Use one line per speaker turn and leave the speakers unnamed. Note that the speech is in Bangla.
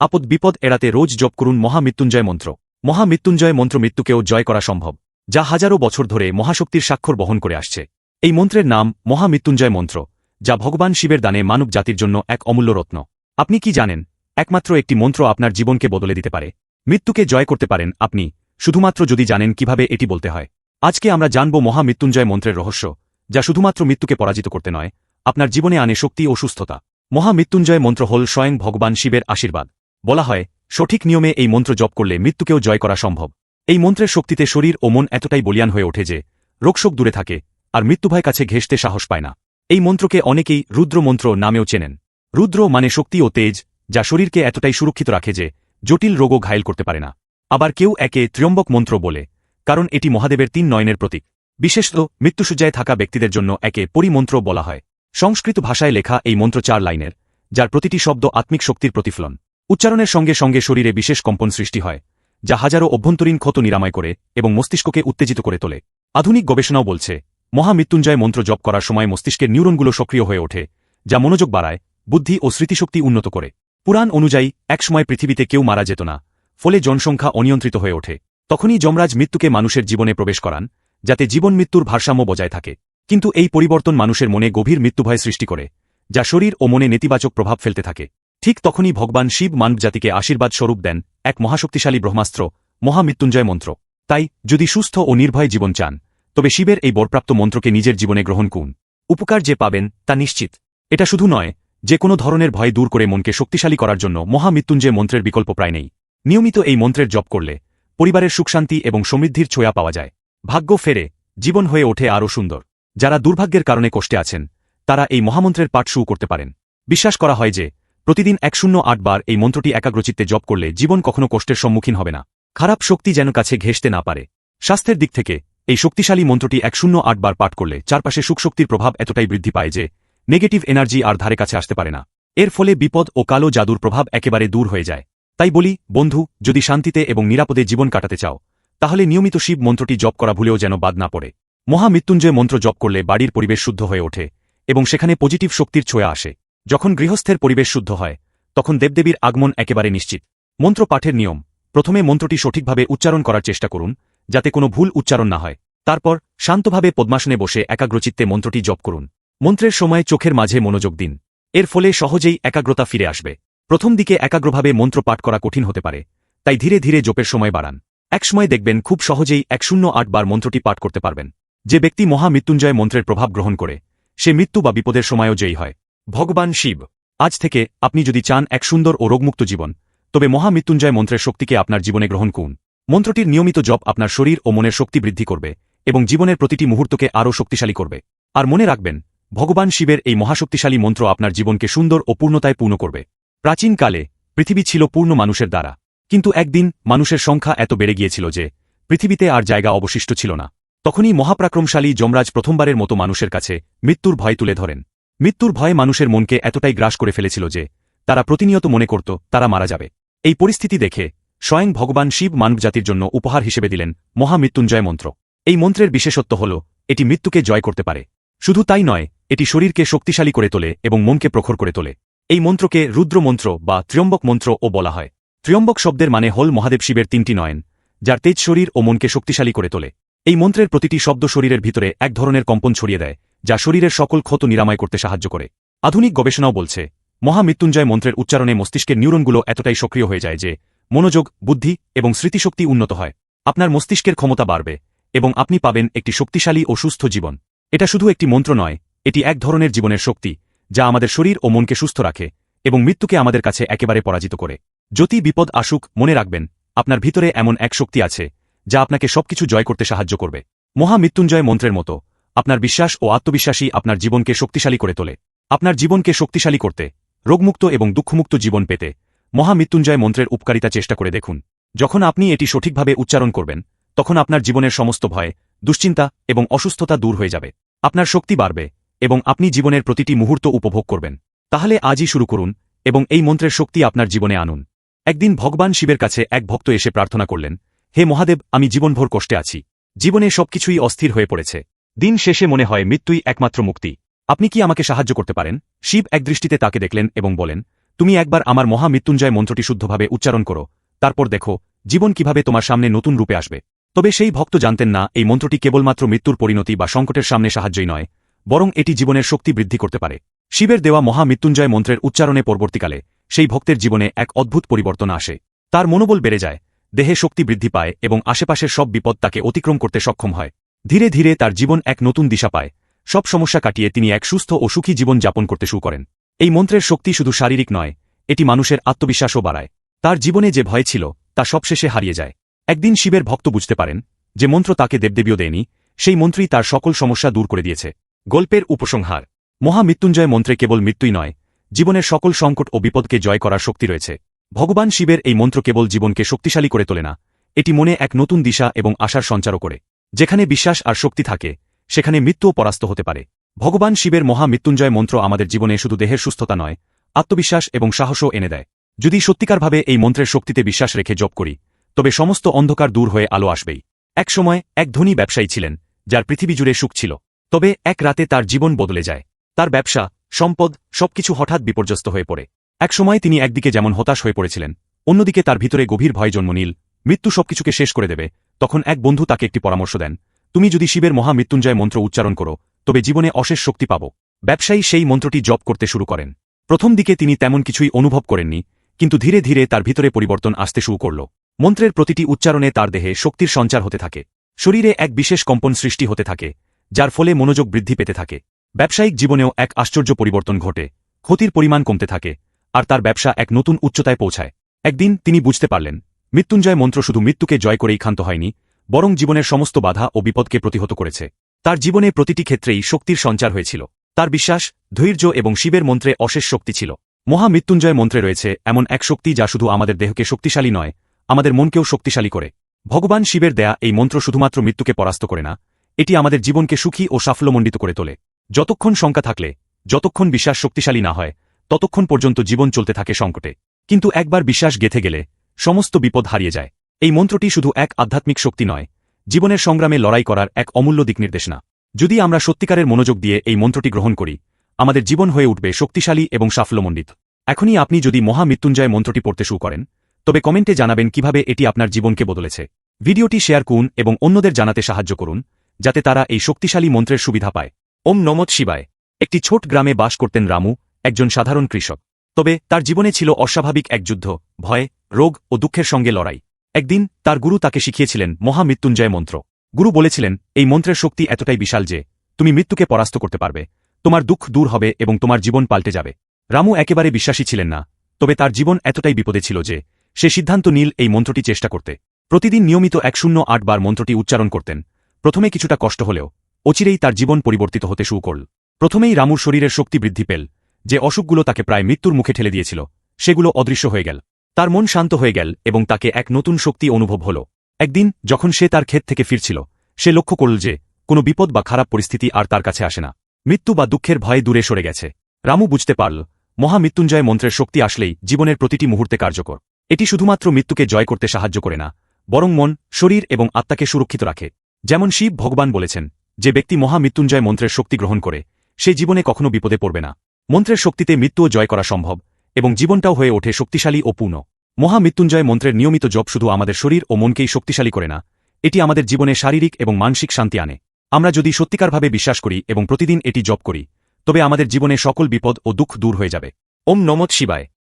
আপদ বিপদ এড়াতে রোজ জপ করুন মহামৃত্যুঞ্জয় মন্ত্র। মহামৃত্যুঞ্জয় মন্ত্র মৃত্যুকেও জয় করা সম্ভব, যা হাজারো বছর ধরে মহাশক্তির স্বাক্ষর বহন করে আসছে। এই মন্ত্রের নাম মহামৃত্যুঞ্জয় মন্ত্র, যা ভগবান শিবের দানে মানব জাতির জন্য এক অমূল্য রত্ন। আপনি কি জানেন, একমাত্র একটি মন্ত্র আপনার জীবনকে বদলে দিতে পারে। মৃত্যুকে জয় করতে পারেন আপনি, শুধুমাত্র যদি জানেন কীভাবে এটি বলতে হয়। আজকে আমরা জানব মহামৃত্যুঞ্জয় মন্ত্রের রহস্য, যা শুধুমাত্র মৃত্যুকে পরাজিত করতে নয়, আপনার জীবনে আনে শক্তি ও সুস্থতা। মহামৃত্যুঞ্জয় মন্ত্র হল স্বয়ং ভগবান শিবের আশীর্বাদ। বলা হয়, সঠিক নিয়মে এই মন্ত্র জপ করলে মৃত্যুকেও জয় করা সম্ভব। এই মন্ত্রের শক্তিতে শরীর ও মন এতটাই বলিয়ান হয়ে ওঠে যে, রোগশোক দূরে থাকে, আর মৃত্যুভয় কাছে ঘেঁষতে সাহস পায় না। এই মন্ত্রকে অনেকেই রুদ্র মন্ত্র নামেও চেনেন। রুদ্র মানে শক্তি ও তেজ, যা শরীরকে এতটাই সুরক্ষিত রাখে যে, জটিল রোগও ঘায়েল করতে পারে না। আবার কেউ একে ত্রিয়ম্বক মন্ত্র বলে, কারণ এটি মহাদেবের তিন নয়নের প্রতীক। বিশেষত, মৃত্যুসজ্জায় থাকা ব্যক্তিদের জন্য একে পরিমন্ত্র বলা হয়। সংস্কৃত ভাষায় লেখা এই মন্ত্র চার লাইনের, যার প্রতিটি শব্দ আত্মিক শক্তির প্রতিফলন। উচ্চারণের সঙ্গে সঙ্গে শরীরে বিশেষ কম্পন সৃষ্টি হয়, যা হাজারো অভ্যন্তরীণ ক্ষত নিরাময় করে এবং মস্তিষ্ককে উত্তেজিত করে তোলে। আধুনিক গবেষণাও বলছে, মহামৃত্যুঞ্জয় মন্ত্র জপ করার সময় মস্তিষ্কের নিউরনগুলো সক্রিয় হয়ে ওঠে, যা মনোযোগ বাড়ায়, বুদ্ধি ও স্মৃতিশক্তি উন্নত করে। পুরাণ অনুযায়ী, একসময় পৃথিবীতে কেউ মারা যেত না, ফলে জনসংখ্যা অনিয়ন্ত্রিত হয়ে ওঠে। তখনই যমরাজ মৃত্যুকে মানুষের জীবনে প্রবেশ করান, যাতে জীবন মৃত্যুর ভারসাম্য বজায় থাকে। কিন্তু এই পরিবর্তন মানুষের মনে গভীর মৃত্যুভয় সৃষ্টি করে, যা শরীর ও মনে নেতিবাচক প্রভাব ফেলতে থাকে। ঠিক তখনই ভগবান শিব মানবজাতিকে আশীর্বাদ স্বরূপ দেন, এক মহাশক্তিশালী ব্রহ্মাস্ত্র, মহামৃত্যুঞ্জয় মন্ত্র। তাই, যদি সুস্থ ও নির্ভয় জীবন চান, তবে শিবের এই বরপ্রাপ্ত মন্ত্রকে নিজের জীবনে গ্রহণ করুন। উপকার যে পাবেন, তা নিশ্চিত। এটা শুধু নয়, যে কোনো ধরনের ভয় দূর করে মনকে শক্তিশালী করার জন্য মহামৃত্যুঞ্জয় মন্ত্রের বিকল্প প্রায় নেই। নিয়মিত এই মন্ত্রের জপ করলে পরিবারের সুখশান্তি এবং সমৃদ্ধির ছোঁয়া পাওয়া যায়। ভাগ্য ফেরে, জীবন হয়ে ওঠে আরও সুন্দর। যারা দুর্ভাগ্যের কারণে কষ্টে আছেন, তারা এই মহামন্ত্রের পাঠ শুরু করতে পারেন। বিশ্বাস করা হয় যে প্রতিদিন এক শূন্য আটবার এই মন্ত্রটি একাগ্রচিত্তে জপ করলে জীবন কখনো কষ্টের সম্মুখীন হবে না। খারাপ শক্তি যেন কাছে ঘেঁষতে না পারে। স্বাস্থ্যের দিক থেকে এই শক্তিশালী মন্ত্রটি এক শূন্য আট বার পাঠ করলে চারপাশে সুখশক্তির প্রভাব এতটাই বৃদ্ধি পায় যে নেগেটিভ এনার্জি আর ধারে কাছে আসতে পারে না। এর ফলে বিপদ ও কালো জাদুর প্রভাব একেবারে দূর হয়ে যায়। তাই বলি, বন্ধু, যদি শান্তিতে এবং নিরাপদে জীবন কাটাতে চাও, তাহলে নিয়মিত শিব মন্ত্রটি জপ করা ভুলেও যেন বাদ না পড়ে। মহামৃত্যুঞ্জয় মন্ত্র জপ করলে বাড়ির পরিবেশ শুদ্ধ হয়ে ওঠে এবং সেখানে পজিটিভ শক্তির ছোঁয়া আসে। যখন গৃহস্থের পরিবেশ শুদ্ধ হয়, তখন দেবদেবীর আগমন একেবারে নিশ্চিত। মন্ত্র পাঠের নিয়ম। প্রথমে মন্ত্রটি সঠিকভাবে উচ্চারণ করার চেষ্টা করুন, যাতে কোনো ভুল উচ্চারণ না হয়। তারপর শান্তভাবে পদ্মাসনে বসে একাগ্রচিত্তে মন্ত্রটি জপ করুন। মন্ত্রের সময় চোখের মাঝে মনোযোগ দিন। এর ফলে সহজেই একাগ্রতা ফিরে আসবে। প্রথম দিকে একাগ্রভাবে মন্ত্র পাঠ করা কঠিন হতে পারে, তাই ধীরে ধীরে জপের সময় বাড়ান। একসময় দেখবেন খুব সহজেই এক শূন্য আট বার মন্ত্রটি পাঠ করতে পারবেন। যে ব্যক্তি মহামৃত্যুঞ্জয় মন্ত্রের প্রভাব গ্রহণ করে, সে মৃত্যু বা বিপদের সময়ও জয়ী হয়। ভগবান শিব, আজ থেকে আপনি যদি চান এক সুন্দর ও রোগমুক্ত জীবন, তবে মহামৃত্যুঞ্জয় মন্ত্রের শক্তিকে আপনার জীবনে গ্রহণ করুন। মন্ত্রটির নিয়মিত জপ আপনার শরীর ও মনের শক্তি বৃদ্ধি করবে এবং জীবনের প্রতিটি মুহূর্তকে আরও শক্তিশালী করবে। আর মনে রাখবেন, ভগবান শিবের এই মহাশক্তিশালী মন্ত্র আপনার জীবনকে সুন্দর ও পূর্ণতায় পূর্ণ করবে। প্রাচীনকালে পৃথিবী ছিল পূর্ণ মানুষের দ্বারা, কিন্তু একদিন মানুষের সংখ্যা এত বেড়ে গিয়েছিল যে পৃথিবীতে আর জায়গা অবশিষ্ট ছিল না। তখনই মহাপ্রাক্রমশালী যমরাজ প্রথমবারের মতো মানুষের কাছে মৃত্যুর ভয় তুলে ধরেন। মৃত্যুর ভয়ে মানুষের মনকে এতটাই গ্রাস করে ফেলেছিল যে, তারা প্রতিনিয়ত মনে করত, তারা মারা যাবে। এই পরিস্থিতি দেখে স্বয়ং ভগবান শিব মানবজাতির জন্য উপহার হিসেবে দিলেন মহামৃত্যুঞ্জয় মন্ত্র। এই মন্ত্রের বিশেষত্ব হল, এটি মৃত্যুকে জয় করতে পারে। শুধু তাই নয়, এটি শরীরকে শক্তিশালী করে তোলে এবং মনকে প্রখর করে তোলে। এই মন্ত্রকে রুদ্র মন্ত্র বা ত্রিয়ম্বক মন্ত্র ও বলা হয়। ত্রিয়ম্বক শব্দের মানে হল মহাদেব শিবের তিনটি নয়ন, যার তেজ শরীর ও মনকে শক্তিশালী করে তোলে। এই মন্ত্রের প্রতিটি শব্দ শরীরের ভিতরে এক ধরনের কম্পন ছড়িয়ে দেয় যা শরীরের সকল ক্ষত নিরাময় করতে সাহায্য করে। আধুনিক গবেষণাও বলছে, মহামৃত্যুঞ্জয় মন্ত্রের উচ্চারণে মস্তিষ্কের নিউরনগুলো এতটাই সক্রিয় হয়ে যায় যে, মনোযোগ, বুদ্ধি এবং স্মৃতিশক্তি উন্নত হয়। আপনার মস্তিষ্কের ক্ষমতা বাড়বে এবং আপনি পাবেন একটি শক্তিশালী ও সুস্থ জীবন। এটা শুধু একটি মন্ত্র নয়, এটি এক ধরনের জীবনের শক্তি, যা আমাদের শরীর ও মনকে সুস্থ রাখে এবং মৃত্যুকে আমাদের কাছে একেবারে পরাজিত করে। যদি বিপদ আসুক, মনে রাখবেন, আপনার ভিতরে এমন এক শক্তি আছে, যা আপনাকে সবকিছু জয় করতে সাহায্য করবে। মহামৃত্যুঞ্জয় মন্ত্রের মতো আপনার বিশ্বাস ও আত্মবিশ্বাসী আপনার জীবনকে শক্তিশালী করে তোলে। আপনার জীবনকে শক্তিশালী করতে, রোগমুক্ত এবং দুঃখমুক্ত জীবন পেতে মহামৃত্যুঞ্জয় মন্ত্রের উপকারিতা চেষ্টা করে দেখুন। যখন আপনি এটি সঠিকভাবে উচ্চারণ করবেন, তখন আপনার জীবনের সমস্ত ভয়, দুশ্চিন্তা এবং অসুস্থতা দূর হয়ে যাবে। আপনার শক্তি বাড়বে এবং আপনি জীবনের প্রতিটি মুহূর্ত উপভোগ করবেন। তাহলে আজই শুরু করুন এবং এই মন্ত্রের শক্তি আপনার জীবনে আনুন। একদিন ভগবান শিবের কাছে এক ভক্ত এসে প্রার্থনা করলেন, হে মহাদেব, আমি জীবনভর কষ্টে আছি। জীবনে সবকিছুই অস্থির হয়ে পড়েছে। দিন শেষে মনে হয় মৃত্যুই একমাত্র মুক্তি। আপনি কি আমাকে সাহায্য করতে পারেন? শিব একদৃষ্টিতে তাকে দেখলেন এবং বলেন, তুমি একবার আমার মহামৃত্যুঞ্জয় মন্ত্রটি শুদ্ধভাবে উচ্চারণ করো। তারপর দেখো, জীবন কীভাবে তোমার সামনে নতুন রূপে আসবে। তবে সেই ভক্ত জানতেন না, এই মন্ত্রটি কেবলমাত্র মৃত্যুর পরিণতি বা সংকটের সামনে সাহায্যই নয়, বরং এটি জীবনের শক্তি বৃদ্ধি করতে পারে। শিবের দেওয়া মহা মৃত্যুঞ্জয় মন্ত্রের উচ্চারণে পরবর্তীকালে সেই ভক্তের জীবনে এক অদ্ভুত পরিবর্তন আসে। তার মনোবল বেড়ে যায়, দেহে শক্তি বৃদ্ধি পায় এবং আশেপাশের সব বিপদ তাকে অতিক্রম করতে সক্ষম হয়। ধীরে ধীরে তার জীবন এক নতুন দিশা পায়। সব সমস্যা কাটিয়ে তিনি এক সুস্থ ও সুখী জীবন যাপন করতে শুরু করেন। এই মন্ত্রের শক্তি শুধু শারীরিক নয়, এটি মানুষের আত্মবিশ্বাসও বাড়ায়। তার জীবনে যে ভয় ছিল, তা সবশেষে হারিয়ে যায়। একদিন শিবের ভক্ত বুঝতে পারেন, যে মন্ত্র তাকে দেবদেবীও দেয়নি, সেই মন্ত্রী তার সকল সমস্যা দূর করে দিয়েছে। গল্পের উপসংহার। মহামৃত্যুঞ্জয় মন্ত্রে কেবল মৃত্যুই নয়, জীবনের সকল সংকট ও বিপদকে জয় করার শক্তি রয়েছে। ভগবান শিবের এই মন্ত্র কেবল জীবনকে শক্তিশালী করে তোলে না, এটি মনে এক নতুন দিশা এবং আশার সঞ্চারও করে। যেখানে বিশ্বাস আর শক্তি থাকে, সেখানে মৃত্যুও পরাস্ত হতে পারে। ভগবান শিবের মহামৃত্যুঞ্জয় মন্ত্র আমাদের জীবনে শুধু দেহের সুস্থতা নয়, আত্মবিশ্বাস এবং সাহসও এনে দেয়। যদি সত্যিকারভাবে এই মন্ত্রের শক্তিতে বিশ্বাস রেখে জপ করি, তবে সমস্ত অন্ধকার দূর হয়ে আলো আসবেই। এক সময় এক ধনী ব্যবসায়ী ছিলেন, যার পৃথিবী জুড়ে সুখ ছিল। তবে এক রাতে তার জীবন বদলে যায়। তার ব্যবসা, সম্পদ, সবকিছু হঠাৎ বিপর্যস্ত হয়ে পড়ে। এক সময় তিনি একদিকে যেমন হতাশ হয়ে পড়েছিলেন, অন্যদিকে তার ভিতরে গভীর ভয় জন্ম নীল, মৃত্যু সবকিছুকে শেষ করে দেবে তখন এক বন্ধু তাকে একটি পরামর্শ দেন, তুমি যদি শিবের মহামৃত্যুঞ্জয় মন্ত্র উচ্চারণ করো, তবে জীবনে অশেষ শক্তি পাব। ব্যবসায়ী সেই মন্ত্রটি জপ করতে শুরু করেন। প্রথম দিকে তিনি তেমন কিছুই অনুভব করেননি, কিন্তু ধীরে ধীরে তার ভিতরে পরিবর্তন আসতে শুরু করল। মন্ত্রের প্রতিটি উচ্চারণে তার দেহে শক্তির সঞ্চার হতে থাকে। শরীরে এক বিশেষ কম্পন সৃষ্টি হতে থাকে, যার ফলে মনোযোগ বৃদ্ধি পেতে থাকে। ব্যবসায়িক জীবনেও এক আশ্চর্য পরিবর্তন ঘটে। ক্ষতির পরিমাণ কমতে থাকে, আর তার ব্যবসা এক নতুন উচ্চতায় পৌঁছায়। একদিন তিনি বুঝতে পারলেন মৃত্যুঞ্জয় মন্ত্র শুধু মৃত্যুকে জয় করেই ক্ষান্ত হয়নি, বরং জীবনের সমস্ত বাধা ও বিপদকে প্রতিহত করেছে। তার জীবনে প্রতিটি ক্ষেত্রেই শক্তির সঞ্চার হয়েছিল। তার বিশ্বাস, ধৈর্য এবং শিবের মন্ত্রে অশেষ শক্তি ছিল। মহা মৃত্যুঞ্জয় মন্ত্রে রয়েছে এমন এক শক্তি যা শুধু আমাদের দেহকে শক্তিশালী নয়, আমাদের মনকেও শক্তিশালী করে। ভগবান শিবের দেয়া এই মন্ত্র শুধুমাত্র মৃত্যুকে পরাস্ত করে না, এটি আমাদের জীবনকে সুখী ও সাফল্যমণ্ডিত করে তোলে। যতক্ষণ শঙ্কা থাকলে, যতক্ষণ বিশ্বাস শক্তিশালী না হয়, ততক্ষণ পর্যন্ত জীবন চলতে থাকে সংকটে। কিন্তু একবার বিশ্বাস গেথে গেলে সমস্ত বিপদ হারিয়ে যায়। এই মন্ত্রটি শুধু এক আধ্যাত্মিক শক্তি নয়, জীবনের সংগ্রামে লড়াই করার এক অমূল্য দিক নির্দেশনা যদি আমরা সত্যিকারের মনোযোগ দিয়ে এই মন্ত্রটি গ্রহণ করি, আমাদের জীবন হয়ে উঠবে শক্তিশালী এবং সাফল্যমণ্ডিত। এখনই আপনি যদি মহামৃত্যুঞ্জয় মন্ত্রটি পড়তে শুরু করেন, তবে কমেন্টে জানাবেন কীভাবে এটি আপনার জীবনকে বদলেছে। ভিডিওটি শেয়ার করুন এবং অন্যদের জানাতে সাহায্য করুন, যাতে তারা এই শক্তিশালী মন্ত্রের সুবিধা পায়। ওম নমৎ শিবায়। একটি ছোট গ্রামে বাস করতেন রামু, একজন সাধারণ কৃষক। তবে তার জীবনে ছিল অস্বাভাবিক এক যুদ্ধ, ভয় রোগ ও দুঃখের সঙ্গে লড়াই। একদিন তার গুরু তাকে শিখিয়েছিলেন মহামৃত্যুঞ্জয় মন্ত্র। গুরু বলেছিলেন, এই মন্ত্রের শক্তি এতটাই বিশাল যে, তুমি মৃত্যুকে পরাস্ত করতে পারবে। তোমার দুঃখ দূর হবে এবং তোমার জীবন পাল্টে যাবে রামু একেবারে বিশ্বাসী ছিলেন না, তবে তার জীবন এতটাই বিপদে ছিল যে, সে সিদ্ধান্ত নীল এই মন্ত্রটি চেষ্টা করতে। প্রতিদিন নিয়মিত এক শূন্য বার মন্ত্রটি উচ্চারণ করতেন। প্রথমে কিছুটা কষ্ট হলেও, অচিরেই তার জীবন পরিবর্তিত হতে শুরু করল। প্রথমেই রামুর শরীরের শক্তি বৃদ্ধি পেল, যে অসুখগুলো তাকে প্রায় মৃত্যুর মুখে ঠেলে দিয়েছিল, সেগুলো অদৃশ্য হয়ে গেল। তার মন শান্ত হয়ে গেল এবং তাকে এক নতুন শক্তি অনুভব হল। একদিন, যখন সে তার ক্ষেত থেকে ফিরছিল, সে লক্ষ্য করল যে, কোনো বিপদ বা খারাপ পরিস্থিতি আর তার কাছে আসে না। মৃত্যু বা দুঃখের ভয়ে দূরে সরে গেছে। রামু বুঝতে পারল মহামৃত্যুঞ্জয় মন্ত্রের শক্তি আসলেই জীবনের প্রতিটি মুহূর্তে কার্যকর। এটি শুধুমাত্র মৃত্যুকে জয় করতে সাহায্য করে না, বরং মন, শরীর এবং আত্মাকে সুরক্ষিত রাখে। যেমন শিব ভগবান বলেছেন, যে ব্যক্তি মহামৃত্যুঞ্জয় মন্ত্রের শক্তি গ্রহণ করে, সে জীবনে কখনো বিপদে পড়বে না। মন্ত্রের শক্তিতে মৃত্যুও জয় করা সম্ভব, এবং জীবনটাও হয়ে ওঠে শক্তিশালী ও পূর্ণ। মহামৃত্যুঞ্জয় মন্ত্রের নিয়মিত জপ শুধু আমাদের শরীর ও মনকেই শক্তিশালী করে না, এটি আমাদের জীবনে শারীরিক এবং মানসিক শান্তি আনে। আমরা যদি সত্যিকারভাবে বিশ্বাস করি এবং প্রতিদিন এটি জপ করি, তবে আমাদের জীবনে সকল বিপদ ও দুঃখ দূর হয়ে যাবে। ওম নমৎ শিবায়।